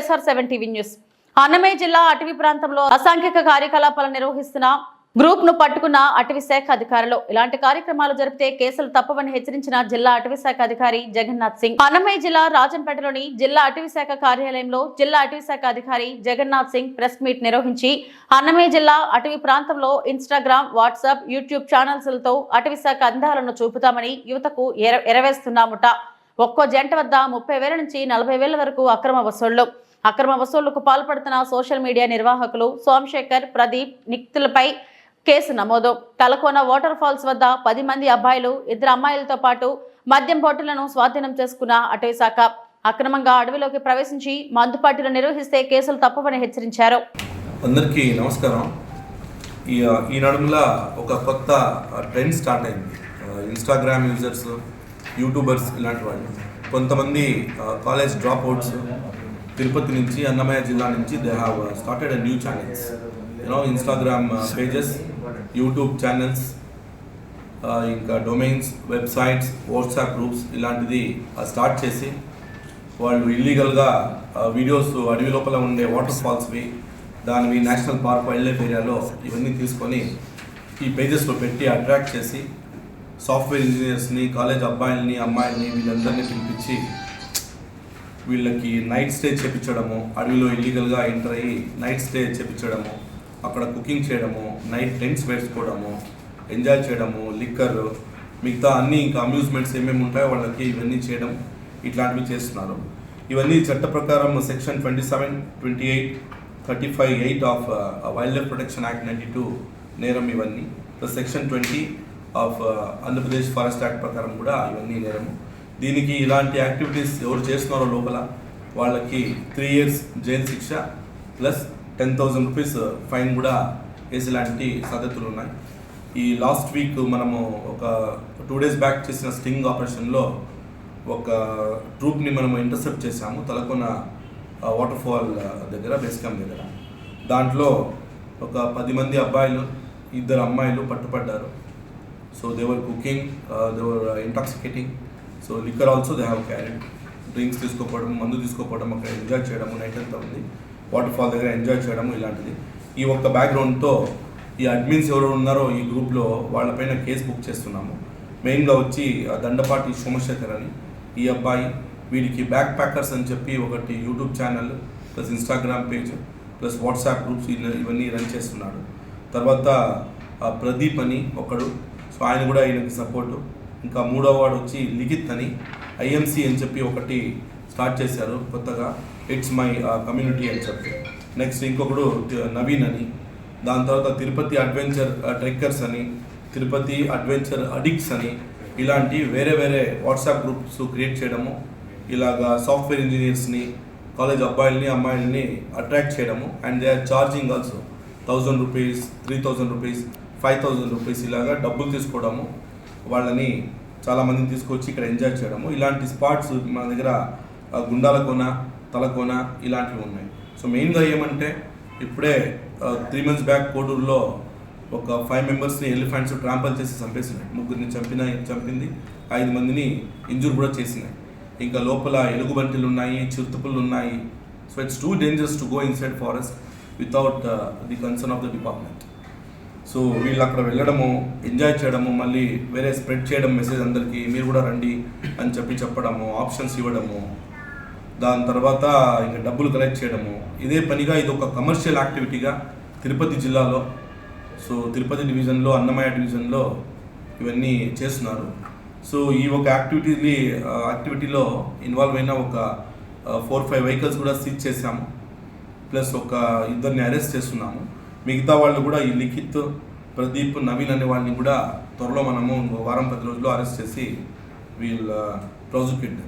SR seven TV news. Annamayya జిల్లా అటవీ ప్రాంతంలో అసాంఘిక కార్యకలాపాలు నిర్వహిస్తున్న గ్రూప్ను పట్టుకున్న అటవీ శాఖ అధికారులు. ఇలాంటి కార్యక్రమాలు జరిపితే కేసులు తప్పవని హెచ్చరించిన జిల్లా అటవీ శాఖ అధికారి జగన్నాథ్ సింగ్. అన్నమయ్య జిల్లా రాజంపేటలోని జిల్లా అటవీ శాఖ కార్యాలయంలో జిల్లా అటవీ శాఖ అధికారి జగన్నాథ్ సింగ్ ప్రెస్ మీట్ నిర్వహించి అన్నమయ్య జిల్లా అటవీ ప్రాంతంలో ఇన్స్టాగ్రామ్ వాట్సాప్ యూట్యూబ్ ఛానల్స్లతో అటవీ శాఖ అందాలను చూపుతామని యువతకు ఎర- ఎరవేస్తున్నాముట. ఒక్కో జంట వద్ద ముప్పై వేల నుంచి నలభై వేల వరకు అక్రమ వసూళ్ళు. అక్రమ వసూళ్ళకు పాల్పడుతున్న సోషల్ మీడియా నిర్వాహకులు సోమశేఖర్ ప్రదీప్ నిక్తులపై కేసు నమోదు. తలకోన వాటర్ ఫాల్స్ వద్ద పది మంది అబ్బాయిలు ఇద్దరు అమ్మాయిలతో పాటు మద్యం బాటిళ్ళను స్వాధీనం చేసుకున్న అటవీ శాఖ అక్రమంగా అడవిలోకి ప్రవేశించి మందుపాటిలు నిర్వహిస్తే కేసులు తప్పవని హెచ్చరించారు. అందరికీ నమస్కారం. ఈ ఈ ఒక కొత్త ట్రెండ్ స్టార్ట్ అయింది. ఇన్స్టాగ్రామ్ యూజర్స్ యూట్యూబర్స్ ఇలాంటి వాళ్ళు. కొంతమంది కాలేజ్ డ్రాప్ అవుట్స్ తిరుపతి నుంచి అన్నమయ్య జిల్లా నుంచి they have started new channels you know Instagram pages YouTube channels ఇంకా డొమైన్స్ వెబ్సైట్స్ వాట్సాప్ గ్రూప్స్ ఇలాంటిది uh, స్టార్ట్ చేసి వాళ్ళు ఇల్లీగల్గా వీడియోస్ uh, అడవి లోపల ఉండే వాటర్ ఫాల్స్వి దానివి నేషనల్ పార్క్ వైల్డ్ లైఫ్ ఏరియాలో ఇవన్నీ తీసుకొని ఈ పేజెస్లో పెట్టి అట్రాక్ట్ చేసి సాఫ్ట్వేర్ ఇంజనీర్స్ని కాలేజ్ అబ్బాయిల్ని అమ్మాయిల్ని వీళ్ళందరినీ పిలిపించి వీళ్ళకి నైట్ స్టే చేపించడము అడవిలో ఇల్లీగల్గా ఎంటర్ అయ్యి నైట్ స్టే చేపించడము అక్కడ కుకింగ్ చేయడము నైట్ టెంట్స్ వేసుకోవడము ఎంజాయ్ చేయడము లిక్కర్ మిగతా అన్ని ఇంకా అమ్యూజ్మెంట్స్ ఏమేమి ఉంటాయో వాళ్ళకి ఇవన్నీ చేయడం ఇట్లాంటివి చేస్తున్నారు. ఇవన్నీ చట్ట ప్రకారం section twenty seven twenty eight thirty five eight of wildlife protection act ninety two నేరం ఇవన్నీ plus section twenty of Andhra Pradesh forest act ప్రకారం కూడా ఇవన్నీ నేరము. దీనికి ఇలాంటి యాక్టివిటీస్ ఎవరు చేస్తున్నారో లోపల వాళ్ళకి త్రీ ఇయర్స్ జైలు శిక్ష plus ten thousand rupees fine కూడా వేసేలాంటి సాధ్యతలు ఉన్నాయి. ఈ లాస్ట్ వీక్ మనము ఒక టూ డేస్ బ్యాక్ చేసిన స్టింగ్ ఆపరేషన్లో ఒక ట్రూప్ని మనము ఇంటర్సెప్ట్ చేశాము తలకొన వాటర్ ఫాల్ దగ్గర బేస్ క్యాంప్ దగ్గర. దాంట్లో ఒక పది మంది అబ్బాయిలు ఇద్దరు అమ్మాయిలు పట్టుపడ్డారు. So they were cooking they were intoxicating so liquor also they have carried drinks తీసుకోపోవడం మందు తీసుకోపోవడం అక్కడ ఎంజాయ్ చేయడము నైట్ అంతా ఉంది. వాటర్ ఫాల్ దగ్గర ఎంజాయ్ చేయడము ఇలాంటిది. ఈ ఒక్క బ్యాక్గ్రౌండ్తో ఈ అడ్మిన్స్ ఎవరు ఉన్నారో ఈ గ్రూప్లో వాళ్ళపైన కేసు బుక్ చేస్తున్నాము. మెయిన్గా వచ్చి ఆ దండపాటి సోమశేఖర్ అని. ఈ అబ్బాయి వీడికి బ్యాక్ ప్యాకర్స్ అని చెప్పి ఒకటి YouTube channel plus Instagram page plus WhatsApp groups ఇవన్నీ రన్ చేస్తున్నాడు. తర్వాత ఆ ప్రదీప్ అని ఒకడు. సో ఆయన కూడా ఈయనకి సపోర్టు ఇంకా మూడో వార్డు వచ్చి లిఖిత్ అని ఐఎంసి అని చెప్పి ఒకటి స్టార్ట్ చేశారు కొత్తగా. ఇట్స్ మై కమ్యూనిటీ అని చెప్పి. నెక్స్ట్ ఇంకొకడు నవీన్ అని. దాని తర్వాత తిరుపతి అడ్వెంచర్ uh, ట్రెక్కర్స్ అని తిరుపతి అడ్వెంచర్ అడిక్ట్స్ అని ఇలాంటి వేరే వేరే వాట్సాప్ గ్రూప్స్ క్రియేట్ చేయడము ఇలాగా సాఫ్ట్వేర్ ఇంజనీర్స్ని కాలేజ్ అబ్బాయిల్ని అమ్మాయిల్ని అట్రాక్ట్ చేయడము and they are charging also. Thousand rupees three thousand rupees five thousand rupees ఇలాగా డబ్బులు తీసుకోవడము వాళ్ళని చాలామందిని తీసుకొచ్చి ఇక్కడ ఎంజాయ్ చేయడము. ఇలాంటి స్పాట్స్ మన దగ్గర గుండాల కోన తలకోన ఇలాంటివి ఉన్నాయి. సో మెయిన్గా ఏమంటే ఇప్పుడే త్రీ మంత్స్ బ్యాక్ కోడూరులో ఒక ఫైవ్ మెంబర్స్ని ఎలిఫెంట్స్ ట్రాంపల్ చేసి చంపేసినాయి. ముగ్గురిని చంపిన చంపింది. ఐదు మందిని ఇంజూర్ కూడా చేసినాయి. ఇంకా లోపల ఎలుగుబంటిలు ఉన్నాయి చిరుతపులు ఉన్నాయి. So it's too dangerous to go inside forest without the concern of the department so వీళ్ళు అక్కడ వెళ్ళడము ఎంజాయ్ చేయడము మళ్ళీ వేరే స్ప్రెడ్ చేయడం మెసేజ్ అందరికీ మీరు కూడా రండి అని చెప్పి చెప్పడము ఆప్షన్స్ ఇవ్వడము. దాని తర్వాత ఇంకా డబ్బులు కలెక్ట్ చేయడము. ఇదే పనిగా ఇది ఒక కమర్షియల్ యాక్టివిటీగా తిరుపతి జిల్లాలో సో తిరుపతి డివిజన్లో అన్నమయ్య డివిజన్లో ఇవన్నీ చేస్తున్నారు. సో ఈ ఒక యాక్టివిటీ యాక్టివిటీలో ఇన్వాల్వ్ అయిన ఒక ఫోర్ ఫైవ్ వెహికల్స్ కూడా సీజ్ చేశాము. ప్లస్ ఒక ఇద్దరిని అరెస్ట్ చేస్తున్నాము. మిగతా వాళ్ళు కూడా ఈ లిఖిత్ ప్రదీప్ నవీన్ అనే వాళ్ళని కూడా త్వరలో మనము వారం పది రోజుల్లో అరెస్ట్ చేసి వీళ్ళ ప్రాసిక్యూట్.